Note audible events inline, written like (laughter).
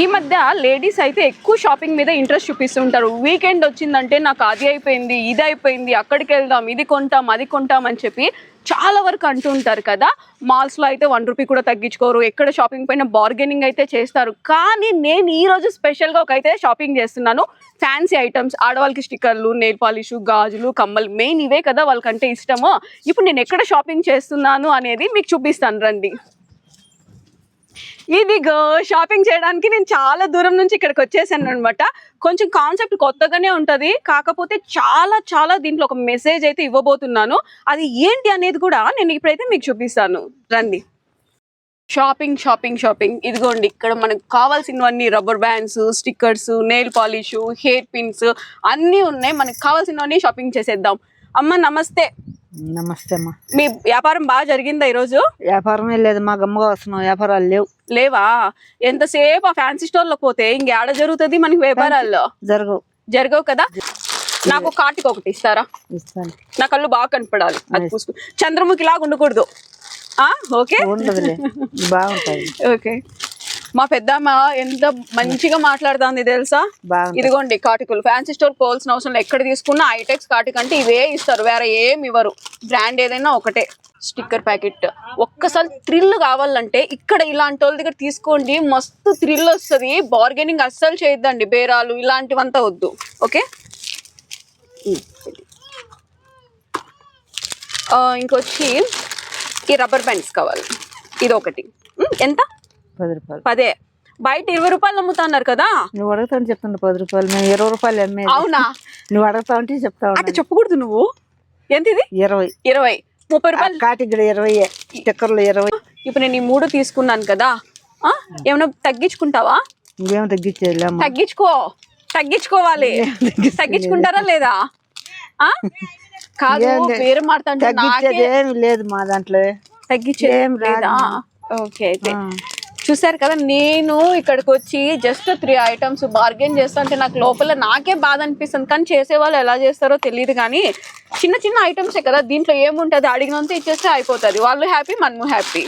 ఈ మధ్య లేడీస్ అయితే ఎక్కువ షాపింగ్ మీద ఇంట్రెస్ట్ చూపిస్తుంటారు. వీకెండ్ వచ్చిందంటే నాకు అది అయిపోయింది ఇది అయిపోయింది అక్కడికి వెళ్దాం ఇది కొంటాం అది కొంటాం అని చెప్పి చాలా వరకు అంటూ ఉంటారు కదా. మాల్స్లో అయితే వన్ రూపీ కూడా తగ్గించుకోరు ఎక్కడ షాపింగ్ పైన బార్గెనింగ్ అయితే చేస్తారు. కానీ నేను ఈరోజు స్పెషల్గా ఒక అయితే షాపింగ్ చేస్తున్నాను. ఫ్యాన్సీ ఐటమ్స్ ఆడవాళ్ళకి స్టిక్కర్లు నెయిల్ పాలిష్ గాజులు కమ్మలు మెయిన్ ఇవే కదా వాళ్ళకంటే ఇష్టము. ఇప్పుడు నేను ఎక్కడ షాపింగ్ చేస్తున్నాను అనేది మీకు చూపిస్తాను రండి. ఇదిగో షాపింగ్ చేయడానికి నేను చాలా దూరం నుంచి ఇక్కడికి వచ్చేసాను అనమాట కొంచెం కాన్సెప్ట్ కొత్తగానే ఉంటుంది. కాకపోతే చాలా చాలా దీంట్లో ఒక మెసేజ్ అయితే ఇవ్వబోతున్నాను. అది ఏంటి అనేది కూడా నేను ఇప్పుడైతే మీకు చూపిస్తాను. రండి. షాపింగ్ షాపింగ్ షాపింగ్ ఇదిగోండి ఇక్కడ మనకు కావాల్సినవన్నీ rubber bands stickers nail polish hair pins అన్నీ ఉన్నాయి. మనకు కావాల్సినవన్నీ షాపింగ్ చేసేద్దాం. అమ్మ నమస్తే. నమస్తే అమ్మా. మీ వ్యాపారం బాగా జరిగిందా ఈరోజు? వ్యాపారమే లేదు మా గమ్మగా వస్తున్నాం వ్యాపారాలు లేవు. లేవా? ఎంతసేపు ఆ ఫ్యాన్సీ స్టోర్లో పోతే? ఇంకేడ జరుగుతుంది మనకి వ్యాపారాల్లో? జరగవు. జరగవు కదా? నాకు కాటికి ఒకటి ఇస్తారా? ఇస్తాను. నా కళ్ళు బాగా కనపడాలి. అది పూసుకు. చంద్రముఖి లాగా ఉండకూడదు ఓకే? బాగుంటాయి. (laughs) ఓకే. మా పెద్దమ్మ ఎంత మంచిగా మాట్లాడుతుంది తెలుసా? ఇదిగోండి కాటికులు. ఫ్యాన్సీ స్టోర్ పోవాల్సిన అవసరం లేదు. ఎక్కడ తీసుకున్నా ఐటెక్స్ కాటిక్ అంటే ఇవే ఇస్తారు. వేరే ఏం ఇవ్వరు. బ్రాండ్ ఏదైనా ఒకటే. స్టిక్కర్ ప్యాకెట్ ఒక్కసారి థ్రిల్ కావాలంటే ఇక్కడ ఇలాంటి వాళ్ళ దగ్గర తీసుకోండి. మస్తు థ్రిల్ వస్తుంది. బార్గెనింగ్ అస్సలు చేయొద్దండి. బేరాలు ఇలాంటివంతా వద్దు. ఓకే ఇంకొచ్చి ఈ రబ్బర్ బ్యాండ్స్ కావాలి. ఇది ఒకటి ఎంత? పది రూపాయలు. పదే. బయట ఇరవై రూపాయలు అమ్ముతున్నారు కదా? నువ్వు అడుగుతాను చెప్తుండే పది రూపాయలు మేము ఇరవై రూపాయలు అమ్మేది. అవునా? నువ్వు అడుగుతా ఉంటే చెప్తా అట్లా ఉన్నాను. చెప్పకూడదు నువ్వు. ఎంత ఇది ఇరవై. ఇరవై. ముప్పై రూపాయలు. కాటిగడ ఇరవై స్టిక్కర్లు ఇరవై. ఇప్పుడు నేను ఈ మూడు తీసుకున్నాను కదా ఆ? ఏమైనా తగ్గించుకుంటావా? తగ్గించేది అమ్మ. తగ్గించుకో. తగ్గించుకోవాలి. తగ్గించుకుంటారా లేదా? ఆ? కాదు ఏమి లేదు మా దాంట్లో. తగ్గించేది. లేదా? ఓకే అయితే. చూసారు కదా నేను ఇక్కడికి వచ్చి జస్ట్ త్రీ ఐటమ్స్ బార్గెన్ చేస్తుంటే నాకు లోపల నాకే బాధ అనిపిస్తుంది. కానీ చేసే వాళ్ళు ఎలా చేస్తారో తెలియదు కానీ చిన్న చిన్న ఐటమ్సే కదా దీంట్లో ఏముంటుంది అడిగినంత ఇచ్చేస్తే అయిపోతుంది. వాళ్ళు హ్యాపీ మనము హ్యాపీ